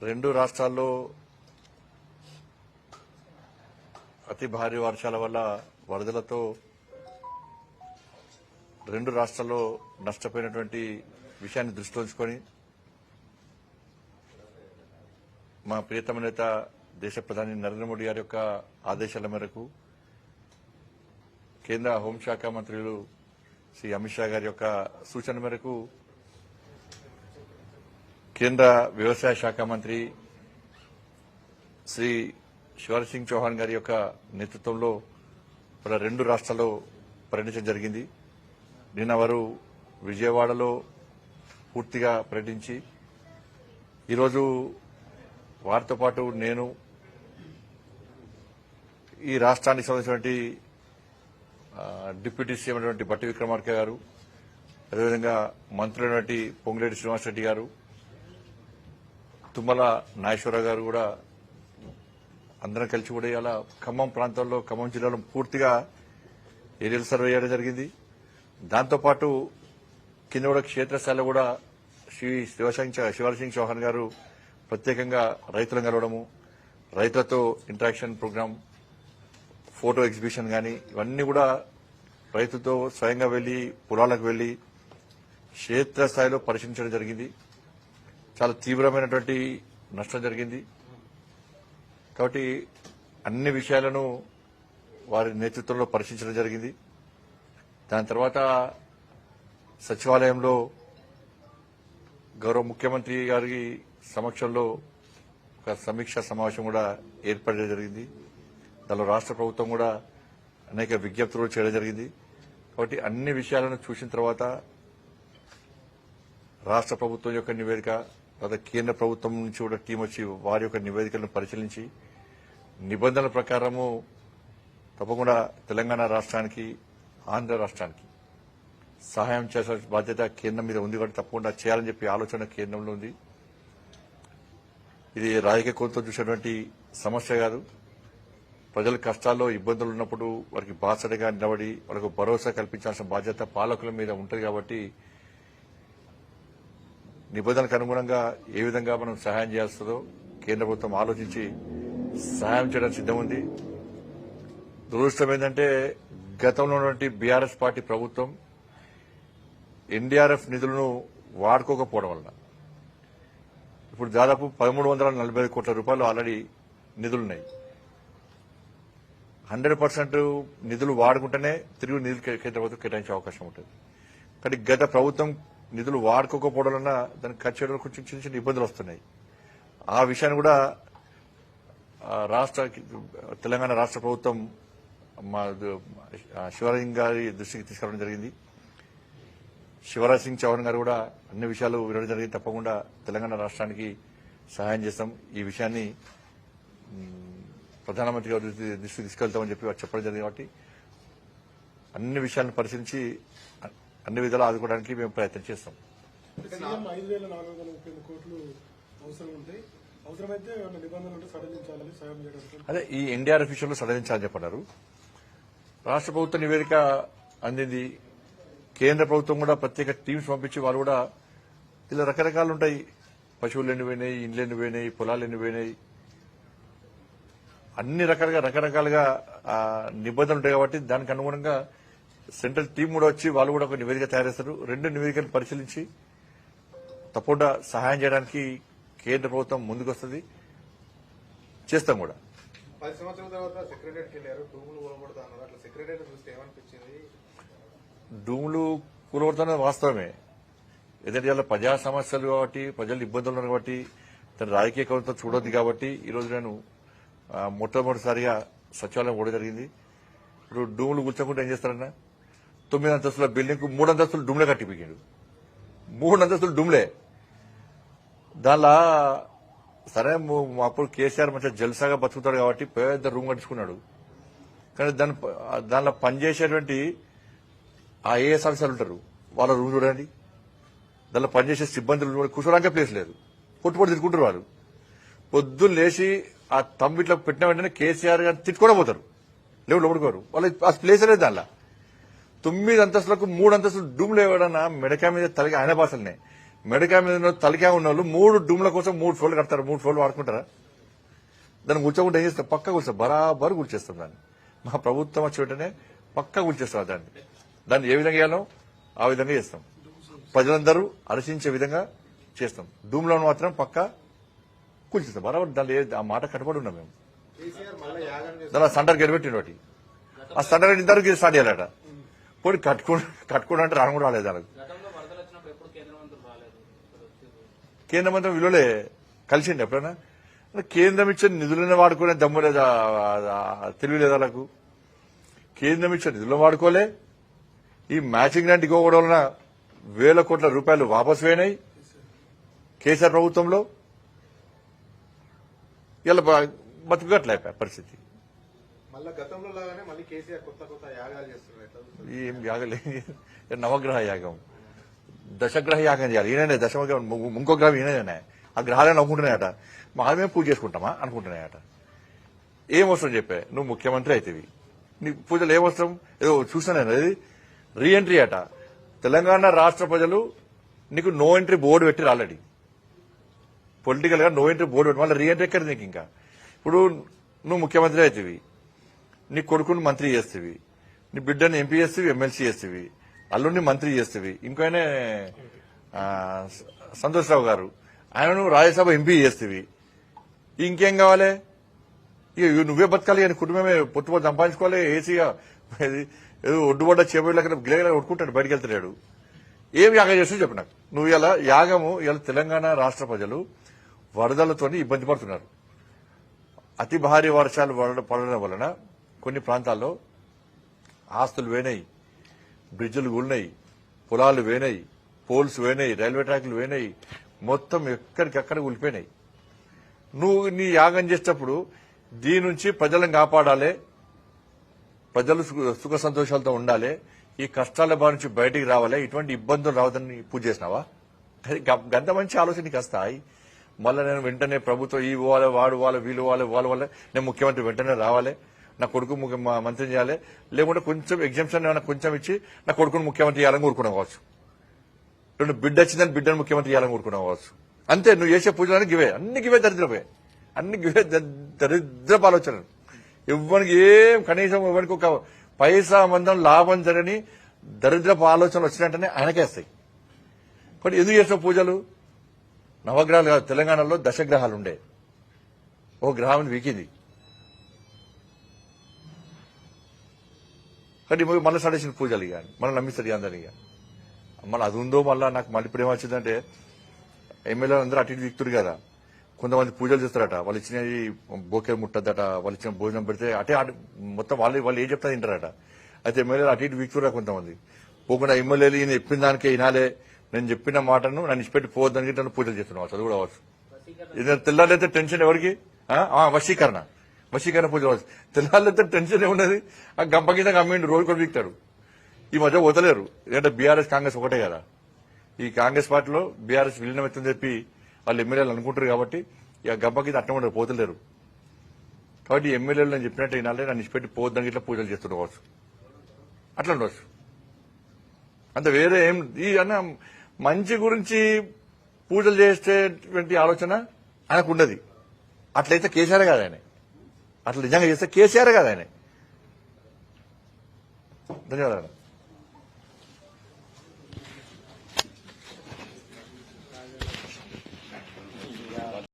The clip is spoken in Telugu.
రెండు రాష్ట్రాల్లో అతి భారీ వర్షాల వల్ల వరదలతో రెండు రాష్ట్రాల్లో నష్టపోయినటువంటి విషయాన్ని దృష్టిలో ఉంచుకొని మా ప్రియతమ నేత దేశ ప్రధాని నరేంద్ర మోడీ గారి యొక్క ఆదేశాల మేరకు కేంద్ర హోంశాఖ మంత్రులు శ్రీ అమిత్ షా గారి యొక్క సూచన మేరకు కేంద్ర వ్యవసాయ శాఖ మంత్రి శ్రీ శివరాజ్ సింగ్ చౌహాన్ గారి యొక్క నేతృత్వంలో మన రెండు రాష్ట్రాల్లో పర్యటించడం జరిగింది. నిన్న వారు విజయవాడలో పూర్తిగా పర్యటించి ఈరోజు వారితో పాటు నేను ఈ రాష్ట్రానికి సంబంధించినటువంటి డిప్యూటీ సీఎం అయినటువంటి బట్టి విక్రమార్క గారు అదేవిధంగా మంత్రులైనటువంటి పొంగిరెడ్డి శ్రీనివాసరెడ్డి గారు తుమ్మల నాగేశ్వరరావు గారు కూడా అందరం కలిసి కూడా ఇలా ఖమ్మం ప్రాంతంలో ఖమ్మం జిల్లాలో పూర్తిగా ఏరియల్ సర్వే చేయడం జరిగింది. దాంతోపాటు కింద కూడా క్షేత్రస్థాయిలో కూడా శ్రీ శివసింగ్ శివరసింగ్ చౌహాన్ గారు ప్రత్యేకంగా రైతులను కలవడము రైతులతో ఇంటరాక్షన్ ప్రోగ్రాం ఫోటో ఎగ్జిబిషన్ కానీ ఇవన్నీ కూడా రైతుతో స్వయంగా వెళ్ళి పొలాలకు వెళ్ళి క్షేత్రస్థాయిలో పరిశీలించడం జరిగింది. చాలా తీవ్రమైనటువంటి నష్టం జరిగింది. కాబట్టి అన్ని విషయాలను వారి నేతృత్వంలో పరిశీలించడం జరిగింది. దాని తర్వాత సచివాలయంలో గౌరవ ముఖ్యమంత్రి గారి సమక్షంలో ఒక సమీక్షా సమావేశం కూడా ఏర్పడడం జరిగింది. దానిలో రాష్ట్ర ప్రభుత్వం కూడా అనేక విజ్ఞప్తులు చేయడం జరిగింది. కాబట్టి అన్ని విషయాలను చూసిన తర్వాత రాష్ట్ర ప్రభుత్వం యొక్క నివేదిక తర్వాత కేంద్ర ప్రభుత్వం నుంచి కూడా టీం వచ్చి వారి యొక్క నివేదికలను పరిశీలించి నిబంధనల ప్రకారము తప్పకుండా తెలంగాణ రాష్ట్రానికి ఆంధ్ర రాష్ట్రానికి సహాయం చేసే బాధ్యత కేంద్రం మీద ఉంది కాబట్టి తప్పకుండా చేయాలని చెప్పి ఆలోచన కేంద్రంలో ఉంది. ఇది రాజకీయ కోరితో చూసినటువంటి సమస్య కాదు. ప్రజల కష్టాల్లో ఇబ్బందులు ఉన్నప్పుడు వారికి బాసడగా నిలబడి వాళ్ళకు భరోసా కల్పించాల్సిన బాధ్యత పాలకుల మీద ఉంటుంది కాబట్టి నిబంధనలకు అనుగుణంగా ఏ విధంగా మనం సహాయం చేస్తుందో కేంద్ర ప్రభుత్వం ఆలోచించి సహాయం చేయడానికి సిద్ధం ఉంది దురదృష్టం ఏంటంటే గతంలో ఉన్నటువంటి బీఆర్ఎస్ పార్టీ ప్రభుత్వం ఎన్డీఆర్ఎఫ్ నిధులను వాడుకోకపోవడం వల్ల ఇప్పుడు దాదాపు పదమూడు వందల నలభై కోట్ల రూపాయలు ఆల్రెడీ నిధులున్నాయి. హండ్రెడ్ పర్సెంట్ నిధులు వాడుకుంటేనే తిరిగి నిధులు కేంద్ర ప్రభుత్వం కేటాయించే అవకాశం ఉంటుంది. కానీ గత ప్రభుత్వం నిధులు వాడుకోకపోవడం వలన దానికి ఖర్చు చేయడంలో కొంచెం చిన్న చిన్న ఇబ్బందులు వస్తున్నాయి. ఆ విషయాన్ని కూడా రాష్ట్ర తెలంగాణ రాష్ట్ర ప్రభుత్వం మా శివరాజ్ గారి దృష్టికి తీసుకురావడం జరిగింది. శివరాజ్ సింగ్ చౌహాన్ గారు కూడా అన్ని విషయాలు వినడం జరిగింది. తప్పకుండా తెలంగాణ రాష్ట్రానికి సహాయం చేస్తాం. ఈ విషయాన్ని ప్రధానమంత్రి గారి దృష్టి- దృష్టికి తీసుకెళ్తామని చెప్పి చెప్పడం జరిగింది కాబట్టి అన్ని విషయాలను పరిశీలించి అన్ని విధాలు ఆదుకోవడానికి మేము ప్రయత్నం చేస్తాం. అదే ఈ ఎన్డీఆర్ఎఫ్ విషయంలో సడలించాలని చెప్పన్నారు. రాష్ట్ర ప్రభుత్వ నివేదిక అందింది. కేంద్ర ప్రభుత్వం కూడా ప్రత్యేక టీమ్స్ పంపించి వారు కూడా ఇలా రకరకాలు ఉంటాయి. పశువులు ఎన్ని పోయినాయి ఇండ్లు ఎన్ని పోయినాయి పొలాలు ఎన్ని పోయినాయి. అన్ని రకాలుగా రకరకాలుగా నిబంధనలు ఉంటాయి కాబట్టి దానికి అనుగుణంగా సెంట్రల్ టీం కూడా వచ్చి వాళ్ళు కూడా ఒక నివేదిక తయారు చేస్తారు రెండు నివేదికలు పరిశీలించి తప్పకుండా సహాయం చేయడానికి కేంద్ర ప్రభుత్వం ముందుకు వస్తుంది చేస్తాం కూడా. పది సంవత్సరాల తర్వాత సెక్రటరీకి వెళ్ళారు. టూములు కొనబడతా అన్నారు. అట్లా సెక్రటరీ చూస్తే ఏమనిపించింది? డూములు కూలగొడుతున్నది వాస్తవమే. ఎందుకంటే ఇలా ప్రజా సమస్యలు కాబట్టి ప్రజలు ఇబ్బందులు ఉన్నారు కాబట్టి తన రాజకీయ కవితో చూడొద్దు కాబట్టి ఈరోజు నేను మొట్టమొదటిసారిగా సచివాలయం కూడా జరిగింది. ఇప్పుడు డూములు కూర్చోకుండా ఏం చేస్తారన్నా? తొమ్మిది అంతస్తుల బిల్డింగ్ మూడు అంతస్తులు డుమ్లే కట్టిపోయాడు మూడు అంతస్తులు డుమ్లే. దానిలో సరే అప్పుడు కేసీఆర్ మంచిగా జల్సాగా బతుకుతాడు కాబట్టి పెద్ద రూమ్ కట్టించుకున్నాడు. కానీ దాని దానిలో పనిచేసేటువంటి ఆ ఏఎస్ ఆఫీసర్లు ఉంటారు? వాళ్ళ రూమ్ చూడండి. దానిలో పనిచేసే సిబ్బందులు కూడా కూర్చోడానికి ప్లేస్ లేదు. పొట్టుపొట్టు తిట్టుకుంటారు వాళ్ళు. పొద్దున్న లేచి ఆ తమ్మిట్లో ఇట్లా పెట్టిన వెంటనే కేసీఆర్ గారు తిట్టుకోవడం పోతారు. లేవు లోపడుకోరు వాళ్ళకి ఆ ప్లేస్ లేదు దానిలో. తొమ్మిది అంతస్తులకు మూడు అంతస్తులు డూమ్ లేవడన్నా మెడకా మీద తలకి ఆయన భాషలనే మెడకాయ మీద తలకాయ ఉన్న వాళ్ళు మూడు డూమ్ల కోసం మూడు ఫోన్లు కడతారు మూడు ఫోన్లు వాడుకుంటారా? దాన్ని కూర్చోకుండా ఏం చేస్తాం పక్క కూర్చోం బరాబరు కూర్చేస్తాం దాన్ని. మా ప్రభుత్వం వచ్చి వెంటనే పక్క కూర్చేస్తాం దాన్ని. దాన్ని ఏ విధంగా చేయాలో ఆ విధంగా చేస్తాం. ప్రజలందరూ హర్షించే విధంగా చేస్తాం. డూమ్లో మాత్రం పక్క కూల్చేస్తాం బరాబర్ దాన్ని ఏ- ఆ మాట కట్టుబడి ఉన్నాం మేము. చేస్తారు. దాని సంటర్ గెలిపెట్టిన ఒకటి ఆ సంటర్ ఇంతవరకు స్టార్ట్ చేయాలట. పోనీ కట్టుకుని కట్టుకోవడం అంటే రాను కూడా రాలేదు కేంద్ర మంత్రి విలువలే కలిసిండి ఎప్పుడైనా? కేంద్రం ఇచ్చే నిధులను వాడుకునే దమ్ము లేదా తెలివి లేదా వాళ్ళకు? కేంద్రం ఇచ్చే నిధులను వాడుకోలే. ఈ మ్యాచింగ్ గ్రాంట్ ఇవ్వడం వలన వేల కోట్ల రూపాయలు వాపసు పోయినాయి కేసీఆర్ ప్రభుత్వంలో. ఇలా బతుకుగట్లే పరిస్థితి. మళ్ళీ గతంలో లాగానే మళ్ళీ కేసీఆర్ కొత్త కొత్త యాగాలు చేస్తున్నారు? ఏం యాగలే నవగ్రహ యాగం. దశగ్రహ యాగం చేయాలి. ఈయననే దశమగ్రహం ఇంకో గ్రహం ఈయననే. ఆ గ్రహాలే నవ్వుకుంటున్నాయట. మామే పూజ చేసుకుంటామా? అనుకుంటున్నాయట. ఏం అవసరం చెప్పే? నువ్వు ముఖ్యమంత్రి అయితేవి. నీ పూజలు ఏమవసరం ఏదో చూసాను అది రీఎంట్రీ అట. తెలంగాణ రాష్ట్ర ప్రజలు నీకు నో ఎంట్రీ బోర్డు పెట్టి ఆల్రెడీ. పొలిటికల్గా నో ఎంట్రీ బోర్డు పెట్టి మళ్ళీ రీఎంట్రీ ఎక్కడ నీకు ఇంకా? ఇప్పుడు నువ్వు ముఖ్యమంత్రి అవుతుంది నీ కొడుకుని మంత్రి చేస్తేవి నీ బిడ్డని ఎంపీ చేస్తేవి ఎమ్మెల్సీ చేస్తేవి అల్లుడిని మంత్రి చేస్తేవి. ఇంకోనే సంతోష్రావు గారు ఆయనను రాజ్యసభ ఎంపీ చేస్తేవి. ఇంకేం కావాలి? ఇక ఇవి నువ్వే బతకాలి అని కుటుంబమే పొట్టుబడి సంపాదించుకోవాలి ఏసీగా ఏదో ఒడ్డుబడ్డ చేపట్ల గిలగల కొట్టుకుంటాడు బయటకు వెళ్తున్నాడు ఏం యాగం చేస్తూ చెప్పు నాకు. నువ్వు ఇలా యాగము ఇలా తెలంగాణ రాష్ట్ర ప్రజలు వరదలతో ఇబ్బంది పడుతున్నారు. అతి భారీ వర్షాలు పడడం వలన కొన్ని ప్రాంతాల్లో ఆస్తులు వేనాయి బ్రిడ్జులు కూలినాయి పొలాలు వేనాయి పోల్స్ వేనాయి రైల్వే ట్రాక్లు వేనాయి మొత్తం ఎక్కడికక్కడ కూలిపోయినాయి. నువ్వు నీ యాగం చేసేటప్పుడు దీని నుంచి ప్రజలను కాపాడాలి ప్రజలు సుఖ- సంతోషాలతో ఉండాలి ఈ కష్టాల బారి నుంచి బయటికి రావాలి ఇటువంటి ఇబ్బందులు రావద్దని పూజ చేసినావా? గంత గ- గంట మంచి ఆలోచన నీకు వస్తాయి మళ్ళీ నేను వెంటనే ప్రభుత్వం ఈ వాళ్ళ వాడు వాళ్ళ వీళ్ళు వాళ్ళ వాళ్ళ వల్ల నేను ముఖ్యమంత్రి వెంటనే రావాలి. నా కొడుకు ముఖ్య- మా- మంత్రి చేయాలి. లేకుంటే కొంచెం ఎగ్జామ్షన్ ఏమైనా కొంచెం ఇచ్చి నా కొడుకుని ముఖ్యమంత్రి చేయాలని కోరుకున్నాం కావచ్చు. రెండు బిడ్డ వచ్చిందని బిడ్డను ముఖ్యమంత్రి చేయాలని కోరుకున్నాం కావచ్చు. అంతే నువ్వు చేసే పూజలని గివే. అన్ని గివే దరిద్రపోయే. అన్ని గివే ద- దరిద్రపు ఆలోచనలు ఎవరికి ఏం కనీసం ఎవరికి ఒక పైసా మందం లాభం జరగని దరిద్రపు ఆలోచనలు వచ్చినట్టనే ఆయనకేస్తాయి కానీ ఎందుకు చేసిన పూజలు? నవగ్రహాలు కాదు తెలంగాణలో దశగ్రహాలు ఉండే. ఓ గ్రహం వీకింది. కానీ ఇవి మళ్ళీ సడేసిన పూజలు ఇక మళ్ళీ నమ్మిస్తారు అందరినీ. ఇక మళ్ళీ అది ఉందో మళ్ళీ నాకు మళ్ళీ ఇప్పుడు ఏమొచ్చిందంటే ఎమ్మెల్యే అందరూ అటు ఇటు వీక్తురు కదా. కొంతమంది పూజలు చేస్తారట. వాళ్ళు ఇచ్చినవి బోకే ముట్టద్దట. వాళ్ళు ఇచ్చిన భోజనం పెడితే అటే మొత్తం వాళ్ళు వాళ్ళు ఏం చెప్తా తింటారట అయితే ఎమ్మెల్యేలు అటు ఇటు వీక్తురా కొంతమంది. పోకుండా ఎమ్మెల్యేలు ఈయన చెప్పిన దానికే వినాలే. నేను చెప్పిన మాటను నన్ను ఇచ్చిపెట్టి పోవద్దని గిట్ల పూజలు చేస్తున్నావు అది కూడా అవచ్చు ఇది తెల్లారైతే టెన్షన్ ఎవరికి? వశీకరణ. వశీకరణ పూజ అవచ్చు టెన్షన్ ఏమున్నది ఆ గంప కింద గమ్మిండి రోజు కూడా వీక్తాడు ఈ మధ్య వదలేరు ఎందుకంటే బీఆర్ఎస్ కాంగ్రెస్ ఒకటే కదా. ఈ కాంగ్రెస్ పార్టీలో బీఆర్ఎస్ విలీనం ఎత్తుందని చెప్పి వాళ్ళు ఎమ్మెల్యేలు అనుకుంటారు కాబట్టి ఇక గంప కింద అట్ట ఉండరు పోతలేరు. కాబట్టి ఎమ్మెల్యేలు నేను చెప్పినట్టు అయినాలే నన్ను ఇచ్చిపెట్టి పోద్దని ఇట్లా పూజలు చేస్తుండవచ్చు అట్లా ఉండవచ్చు అంత వేరే ఏం ఈ అన్న మంచి గురించి పూజలు చేసేటువంటి ఆలోచన ఆయనకు ఉండదు. అట్లయితే కేసీఆర్ కాదు ఆయన. అట్లా నిజంగా చేస్తే కేసీఆర్ కదా ఆయన? ధన్యవాదాలు.